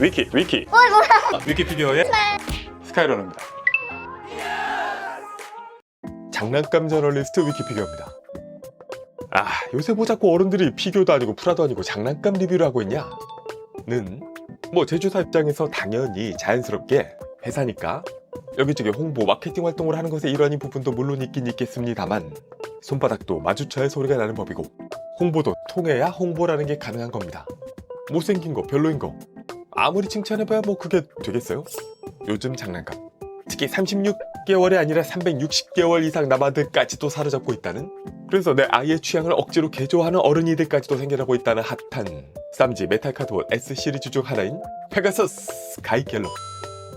위키 위키 어이 뭐야? 아, 위키피디어의 스카이러너입니다. 장난감 저널리스트 위키피디어입니다. 아 요새 뭐 자꾸 어른들이 피규어도 아니고 프라도 아니고 장난감 리뷰를 하고 있냐? 는 뭐 제조사 입장에서 당연히 자연스럽게 회사니까 여기저기 홍보 마케팅 활동을 하는 것의 일환인 부분도 물론 있긴 있겠습니다만 손바닥도 마주쳐야 소리가 나는 법이고 홍보도 통해야 홍보라는 게 가능한 겁니다. 못생긴 거 별로인 거 아무리 칭찬해봐야 뭐 그게 되겠어요? 요즘 장난감. 특히 36개월이 아니라 360개월 이상 남아들까지도 사로잡고 있다는? 그래서 내 아이의 취향을 억지로 개조하는 어른이들까지도 생겨나고 있다는 핫한 쌈지 메탈 카드봇 S 시리즈 중 하나인 페가서스 가이갤러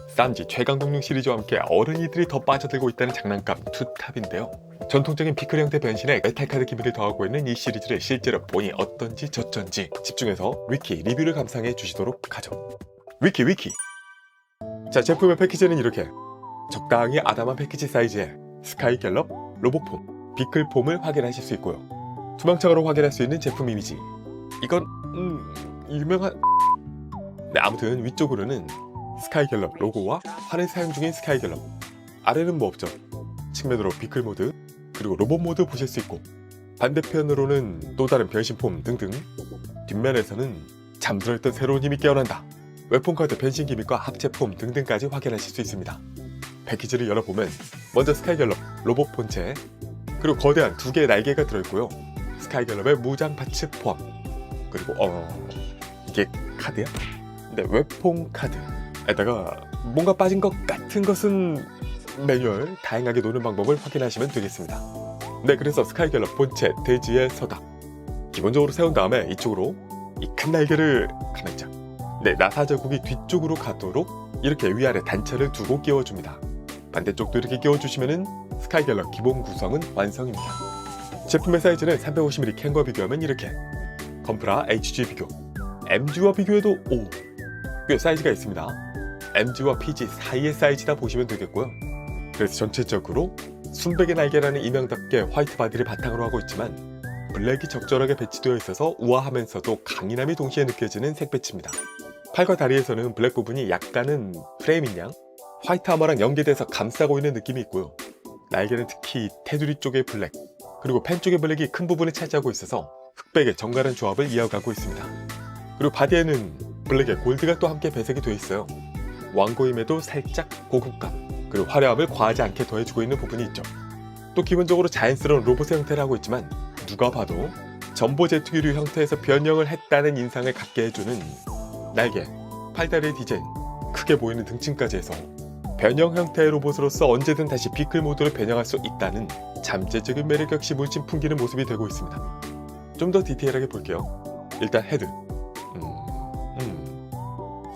쌈지 최강 동룡 시리즈와 함께 어른이들이 더 빠져들고 있다는 장난감 투탑인데요 전통적인 피클 형태 변신에 메탈 카드 기미를 더하고 있는 이 시리즈를 실제로 보니 어떤지 저쩐지 집중해서 위키 리뷰를 감상해 주시도록 하죠. 위키 위키. 자 제품의 패키지는 이렇게. 적당히 아담한 패키지 사이즈의 스카이 갤럽 로보폼. 비클폼을 확인하실 수 있고요. 투명창으로 확인할 수 있는 제품 이미지. 이건 음 유명한. 네 아무튼 위쪽으로는 스카이 갤럽 로고와 환을 사용 중인 스카이 갤럽. 아래는 뭐 없죠. 측면으로 비클 모드 그리고 로봇 모드 보실 수 있고 반대편으로는 또 다른 변신폼 등등 뒷면에서는 잠들어있던 새로운 힘이 깨어난다. 웹폰카드 변신 기믹과 합체폼 등등까지 확인하실 수 있습니다. 패키지를 열어보면 먼저 스카이갤럽 로봇 본체 그리고 거대한 두 개의 날개가 들어있고요. 스카이갤럽의 무장 파츠 포함 그리고 어 이게 카드야? 네 웹폰 카드에다가 뭔가 빠진 것 같은 것은 매뉴얼 다양하게 노는 방법을 확인하시면 되겠습니다 네 그래서 스카이 갤럽 본체 대지에 서다 기본적으로 세운 다음에 이쪽으로 이 큰 날개를 가만있자 네 나사 자국이 뒤쪽으로 가도록 이렇게 위아래 단차를 두고 끼워줍니다 반대쪽도 이렇게 끼워주시면은 스카이갤러 기본 구성은 완성입니다. 제품의 사이즈는 350mm 캔과 비교하면 이렇게 건프라 HG 비교 MG와 비교해도 오! 꽤 사이즈가 있습니다. MG와 PG 사이의 사이즈다 보시면 되겠고요. 그래서 전체적으로 순백의 날개라는 이명답게 화이트 바디를 바탕으로 하고 있지만 블랙이 적절하게 배치되어 있어서 우아하면서도 강인함이 동시에 느껴지는 색 배치입니다. 팔과 다리에서는 블랙 부분이 약간은 프레임인 양 화이트 아머랑 연계돼서 감싸고 있는 느낌이 있고요. 날개는 특히 테두리 쪽의 블랙, 그리고 펜 쪽의 블랙이 큰 부분을 차지하고 있어서 흑백의 정갈한 조합을 이어가고 있습니다. 그리고 바디에는 블랙의 골드가 또 함께 배색이 되어 있어요. 왕고임에도 살짝 고급감, 그리고 화려함을 과하지 않게 더해주고 있는 부분이 있죠. 또 기본적으로 자연스러운 로봇의 형태를 하고 있지만 누가 봐도 전보 제트기류 형태에서 변형을 했다는 인상을 갖게 해주는 날개, 팔다리의 디자인, 크게 보이는 등층까지 해서 변형 형태의 로봇으로서 언제든 다시 비클 모드를 변형할 수 있다는 잠재적인 매력 역시 물씬 풍기는 모습이 되고 있습니다. 좀 더 디테일하게 볼게요. 일단 헤드.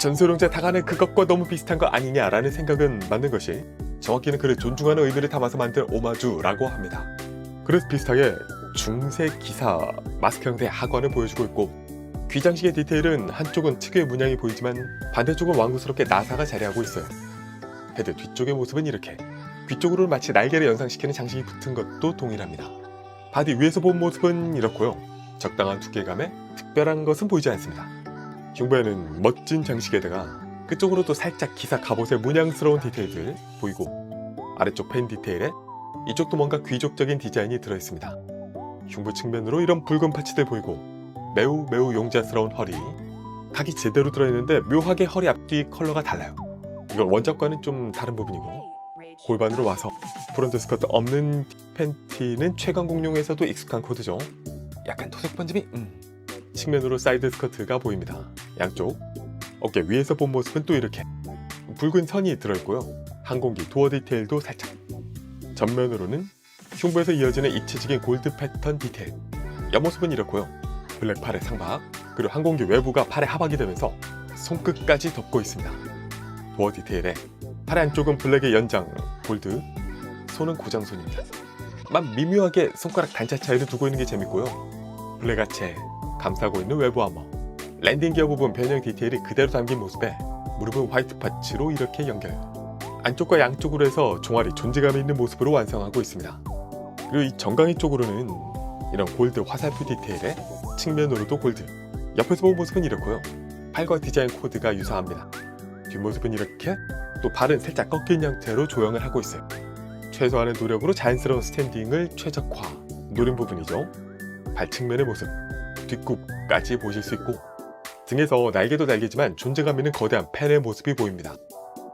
전소룡자 타간의 그것과 너무 비슷한 거 아니냐라는 생각은 맞는 것이 정확히는 그를 존중하는 의미를 담아서 만든 오마주라고 합니다. 그래서 비슷하게 중세 기사 마스크 형태의 하관을 보여주고 있고 귀장식의 디테일은 한쪽은 특유의 문양이 보이지만 반대쪽은 왕구스럽게 나사가 자리하고 있어요. 헤드 뒤쪽의 모습은 이렇게 뒤쪽으로는 마치 날개를 연상시키는 장식이 붙은 것도 동일합니다. 바디 위에서 본 모습은 이렇고요. 적당한 두께감에 특별한 것은 보이지 않습니다. 흉부에는 멋진 장식에다가 끝쪽으로도 살짝 기사 갑옷의 문양스러운 디테일들 보이고 아래쪽 펜 디테일에 이쪽도 뭔가 귀족적인 디자인이 들어있습니다. 흉부 측면으로 이런 붉은 파츠들 보이고 매우 매우 용자스러운 허리 각이 제대로 들어있는데 묘하게 허리 앞뒤 컬러가 달라요. 이건 원작과는 좀 다른 부분이고 골반으로 와서 프론트 스커트 없는 팬티는 최강 공룡에서도 익숙한 코드죠. 약간 토색 번짐이 음. 측면으로 사이드 스커트가 보입니다. 양쪽 어깨 위에서 본 모습은 또 이렇게 붉은 선이 들어있고요. 항공기 도어 디테일도 살짝 전면으로는 흉부에서 이어지는 입체적인 골드 패턴 디테일 옆모습은 이렇고요. 블랙 팔의 상박 그리고 항공기 외부가 팔의 하박이 되면서 손끝까지 덮고 있습니다. 도어 디테일에 팔 안쪽은 블랙의 연장 골드 손은 고장손입니다. 만 미묘하게 손가락 단차 차이를 두고 있는 게 재밌고요. 블랙 하체 감싸고 있는 외부 아머 랜딩 기어 부분 변형 디테일이 그대로 담긴 모습에 무릎은 화이트 파츠로 이렇게 연결 안쪽과 양쪽으로 해서 종아리 존재감 있는 모습으로 완성하고 있습니다. 그리고 이 정강이 쪽으로는 이런 골드 화살표 디테일에 측면으로도 골드 옆에서 본 모습은 이렇고요. 팔과 디자인 코드가 유사합니다. 뒷모습은 이렇게 또 발은 살짝 꺾인 형태로 조형을 하고 있어요. 최소한의 노력으로 자연스러운 스탠딩을 최적화 노린 부분이죠. 발 측면의 모습, 뒷굽까지 보실 수 있고 등에서 날개도 날개지만 존재감 있는 거대한 펜의 모습이 보입니다.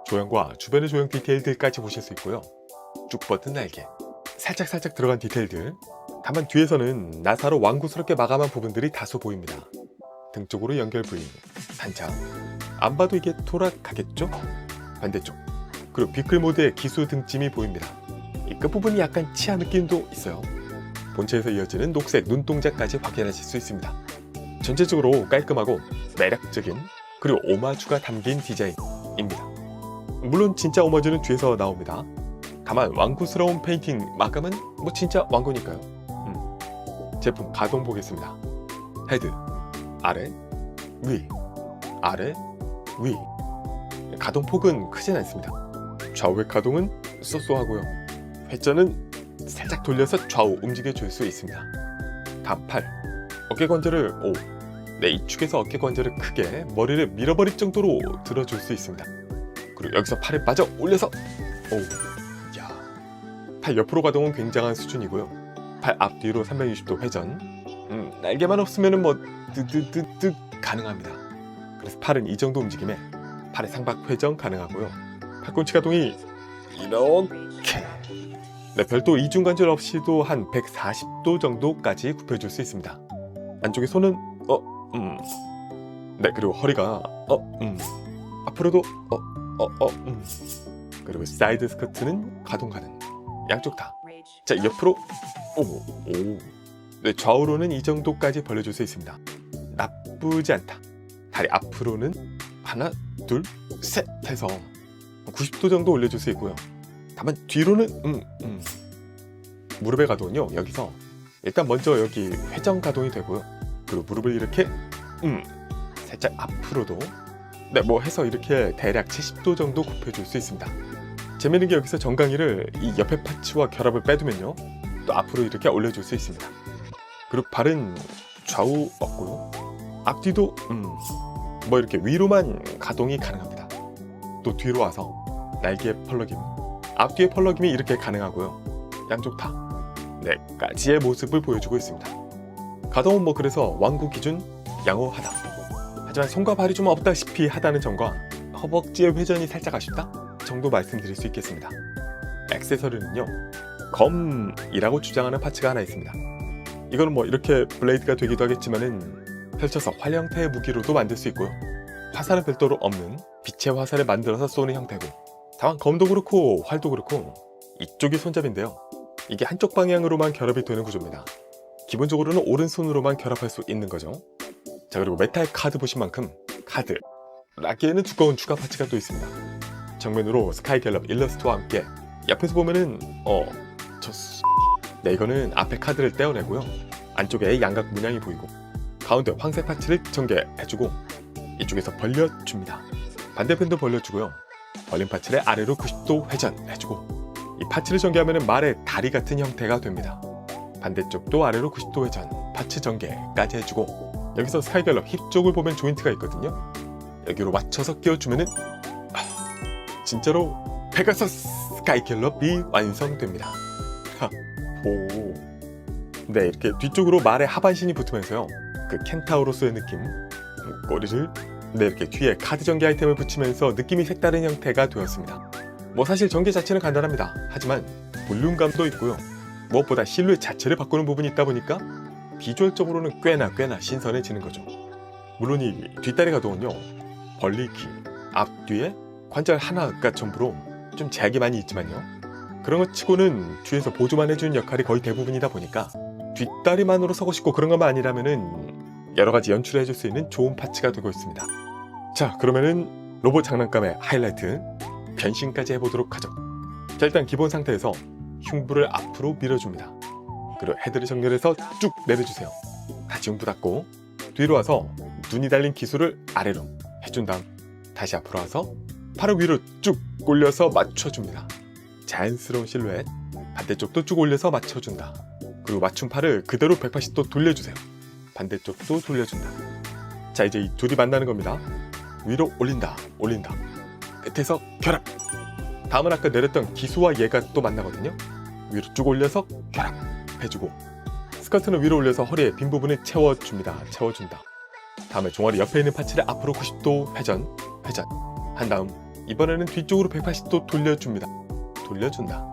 조형과 주변의 조형 디테일들까지 보실 수 있고요. 쭉 뻗은 날개, 살짝 살짝 들어간 디테일들. 다만 뒤에서는 나사로 완구스럽게 마감한 부분들이 다소 보입니다. 등 쪽으로 연결 부위, 단차. 안 봐도 이게 돌아가겠죠? 반대쪽. 그리고 비클 모드의 기수 등짐이 보입니다. 이 끝부분이 약간 치아 느낌도 있어요. 본체에서 이어지는 녹색 눈동자까지 확인하실 수 있습니다. 전체적으로 깔끔하고 매력적인 그리고 오마주가 담긴 디자인입니다. 물론 진짜 오마주는 뒤에서 나옵니다. 다만 완구스러운 페인팅 마감은 뭐 진짜 완구니까요. 음. 제품 가동 보겠습니다. 헤드 아래 위 아래 위 가동 폭은 크진 않습니다. 좌우의 가동은 쏘쏘하고요. 회전은 살짝 돌려서 좌우 움직여 줄 수 있습니다. 다음 팔 어깨 관절을 오 네, 이축에서 어깨 관절을 크게 머리를 밀어버릴 정도로 들어줄 수 있습니다. 그리고 여기서 팔을 빠져 올려서 오, 야, 팔 옆으로 가동은 굉장한 수준이고요. 팔 앞뒤로 360도 회전. 음, 날개만 없으면은 뭐 뜨뜨뜨뜨 가능합니다. 그래서 팔은 이 정도 움직임에 팔의 상박 회전 가능하고요. 팔꿈치 가동이 이렇게. 네, 별도 이중 관절 없이도 한 140도 정도까지 굽혀줄 수 있습니다. 안쪽에 손은 어, 음. 네, 그리고 허리가 어, 음. 앞으로도 어, 어, 어, 음. 그리고 사이드 스커트는 가동 가능. 양쪽 다. 자, 옆으로 오, 오. 네, 좌우로는 이 정도까지 벌려줄 수 있습니다. 나쁘지 않다. 다리 앞으로는 하나, 둘, 셋 해서 90도 정도 올려줄 수 있고요. 다만 뒤로는 음, 음. 무릎의 가동은요 여기서 일단 먼저 여기 회전 가동이 되고요. 그리고 무릎을 이렇게 음 살짝 앞으로도 네 뭐 해서 이렇게 대략 70도 정도 굽혀줄 수 있습니다. 재미있는 게 여기서 정강이를 이 옆에 파츠와 결합을 빼두면요 또 앞으로 이렇게 올려줄 수 있습니다. 그리고 발은 좌우 없고요 앞뒤도 음 뭐 이렇게 위로만 가동이 가능합니다. 또 뒤로 와서 날개 펄럭임 앞뒤의 펄럭임이 이렇게 가능하고요. 양쪽 다 네 가지의 모습을 보여주고 있습니다. 가동은 뭐 그래서 완구 기준 양호하다. 하지만 손과 발이 좀 없다시피 하다는 점과 허벅지의 회전이 살짝 아쉽다 정도 말씀드릴 수 있겠습니다. 액세서리는요 검이라고 주장하는 파츠가 하나 있습니다. 이거는 뭐 이렇게 블레이드가 되기도 하겠지만은 펼쳐서 활 형태의 무기로도 만들 수 있고요. 화살은 별도로 없는 빛의 화살을 만들어서 쏘는 형태고 다만 검도 그렇고 활도 그렇고 이쪽이 손잡인데요. 이게 한쪽 방향으로만 결합이 되는 구조입니다. 기본적으로는 오른손으로만 결합할 수 있는 거죠. 자 그리고 메탈 카드 보신 만큼 카드 라기에는 두꺼운 추가 파츠가 또 있습니다. 정면으로 스카이 갤럽 일러스트와 함께 옆에서 보면은 어저 네 이거는 앞에 카드를 떼어내고요. 안쪽에 양각 문양이 보이고 가운데 황색 파츠를 전개해주고 이쪽에서 벌려줍니다. 반대편도 벌려주고요. 벌린 파츠를 아래로 90도 회전해주고 이 파츠를 전개하면 말의 다리 같은 형태가 됩니다. 반대쪽도 아래로 90도 회전, 파츠 전개까지 해주고 여기서 스카이갤럽 힙 쪽을 보면 조인트가 있거든요. 여기로 맞춰서 끼워주면은 아, 진짜로 페가서스 스카이갤럽이 완성됩니다. 하, 오. 네, 이렇게 뒤쪽으로 말의 하반신이 붙으면서요. 그 켄타우로스의 느낌, 음, 꼬리를 네, 이렇게 뒤에 카드 전개 아이템을 붙이면서 느낌이 색다른 형태가 되었습니다. 뭐 사실 전개 자체는 간단합니다. 하지만 볼륨감도 있고요. 무엇보다 실루엣 자체를 바꾸는 부분이 있다 보니까 비주얼적으로는 꽤나 꽤나 신선해지는 거죠. 물론 이 뒷다리 가동은요. 벌리기, 앞뒤에 관절 하나가 전부로 좀 제약이 많이 있지만요. 그런 것 치고는 뒤에서 보조만 해주는 역할이 거의 대부분이다 보니까 뒷다리만으로 서고 싶고 그런 것만 아니라면은 여러 가지 연출을 해줄 수 있는 좋은 파츠가 되고 있습니다. 자, 그러면은 로봇 장난감의 하이라이트 변신까지 해보도록 하죠. 자, 일단 기본 상태에서 흉부를 앞으로 밀어줍니다. 그리고 헤드를 정렬해서 쭉 내려주세요. 다시 흉부 닫고 뒤로 와서 눈이 달린 기술을 아래로 해준 다음 다시 앞으로 와서 팔을 위로 쭉 올려서 맞춰줍니다. 자연스러운 실루엣 반대쪽도 쭉 올려서 맞춰준다. 그리고 맞춘 팔을 그대로 180도 돌려주세요. 반대쪽도 돌려준다. 자 이제 이 둘이 만나는 겁니다. 위로 올린다, 올린다. 끝에서 결합. 다음은 아까 내렸던 기수와 얘가 또 만나거든요. 위로 쭉 올려서 결합 해주고 스커트는 위로 올려서 허리에 빈 부분을 채워줍니다. 채워준다. 다음에 종아리 옆에 있는 파츠를 앞으로 90도 회전, 회전 한 다음 이번에는 뒤쪽으로 180도 돌려줍니다. 돌려준다.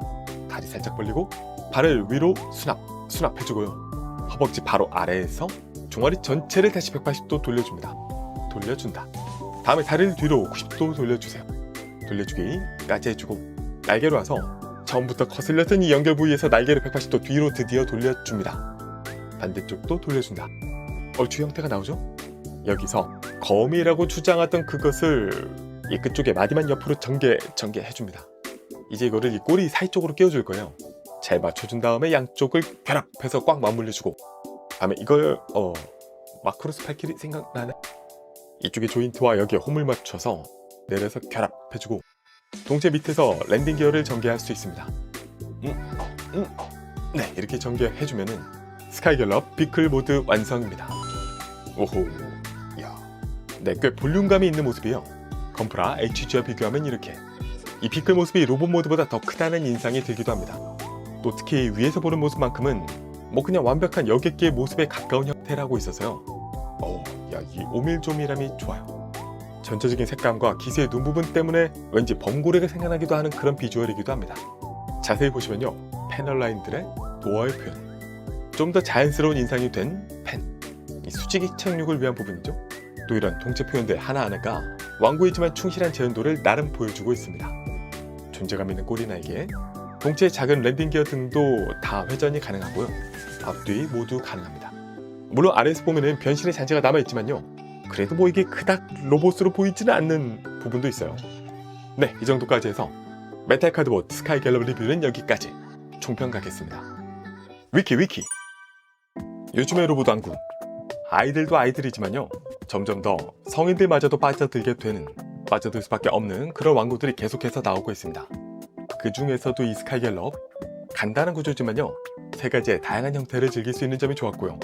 다리 살짝 벌리고 발을 위로 수납, 수납해주고요. 허벅지 바로 아래에서 종아리 전체를 다시 180도 돌려줍니다. 돌려준다. 다음에 다리를 뒤로 90도 돌려주세요. 돌려주기까지 해주고 날개로 와서 처음부터 거슬렸던 이 연결 부위에서 날개를 180도 뒤로 드디어 돌려줍니다. 반대쪽도 돌려준다. 얼추 형태가 나오죠? 여기서 거미라고 주장하던 그것을 이 끝쪽에 마디만 옆으로 전개 전개해줍니다. 이제 이거를 이 꼬리 사이 쪽으로 끼워줄 거예요. 잘 맞춰준 다음에 양쪽을 결합해서 꽉 맞물려주고 다음에 이걸 어 마크로스 팔길이 생각나네. 이쪽에 조인트와 여기에 홈을 맞춰서 내려서 결합해주고 동체 밑에서 랜딩 기어를 전개할 수 있습니다. 음, 음. 네 이렇게 전개해주면 은 스카이 갤럽 비클 모드 완성입니다. 오호, 야, 네 꽤 볼륨감이 있는 모습이요. 건프라 HG와 비교하면 이렇게 이 비클 모습이 로봇 모드보다 더 크다는 인상이 들기도 합니다. 또 특히 위에서 보는 모습만큼은 뭐 그냥 완벽한 여객기의 모습에 가까운 형태라고 있어서요. 이 오밀조밀함이 좋아요. 전체적인 색감과 기세의 눈 부분 때문에 왠지 범고래가 생각나기도 하는 그런 비주얼이기도 합니다. 자세히 보시면요, 패널 라인들의 도어의 표현, 좀 더 자연스러운 인상이 된 펜, 이 수직이 착륙을 위한 부분이죠. 또 이런 동체 표현들 하나하나가 완고이지만 충실한 재현도를 나름 보여주고 있습니다. 존재감 있는 꼬리 날개, 동체의 작은 랜딩 기어 등도 다 회전이 가능하고요. 앞뒤 모두 가능합니다. 물론 아래에서 보면은 변신의 잔재가 남아있지만요. 그래도 뭐 이게 그닥 로봇으로 보이지는 않는 부분도 있어요. 네, 이 정도까지 해서 메탈 카드봇 스카이 갤럽 리뷰는 여기까지 총평 가겠습니다. 위키 위키 요즘의 로봇 왕국 아이들도 아이들이지만요 점점 더 성인들마저도 빠져들게 되는 빠져들 수밖에 없는 그런 왕국들이 계속해서 나오고 있습니다. 그 중에서도 이 스카이 갤럽 간단한 구조지만요 세 가지의 다양한 형태를 즐길 수 있는 점이 좋았고요.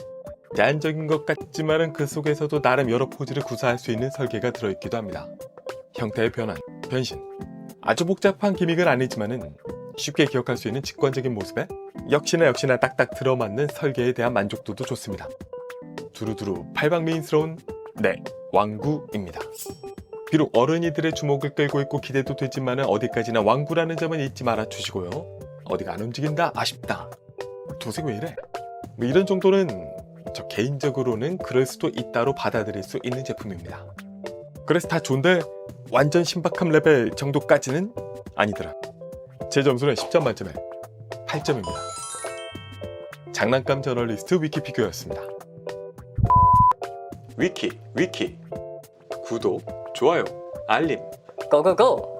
제한적인 것 같지만은 그 속에서도 나름 여러 포즈를 구사할 수 있는 설계가 들어있기도 합니다. 형태의 변환, 변신. 아주 복잡한 기믹은 아니지만은 쉽게 기억할 수 있는 직관적인 모습에 역시나 역시나 딱딱 들어맞는 설계에 대한 만족도도 좋습니다. 두루두루 팔방미인스러운 네 왕구입니다. 비록 어른이들의 주목을 끌고 있고 기대도 되지만은 어디까지나 왕구라는 점은 잊지 말아 주시고요. 어디가 안 움직인다 아쉽다. 도색 왜 이래? 뭐 이런 정도는 저 개인적으로는 그럴 수도 있다로 받아들일 수 있는 제품입니다. 그래서 다 좋은데 완전 신박함 레벨 정도까지는 아니더라. 제 점수는 10점 만점에 8점입니다. 장난감 저널리스트 위키피규어였습니다. 위키, 위키. 구독, 좋아요, 알림. 고고고!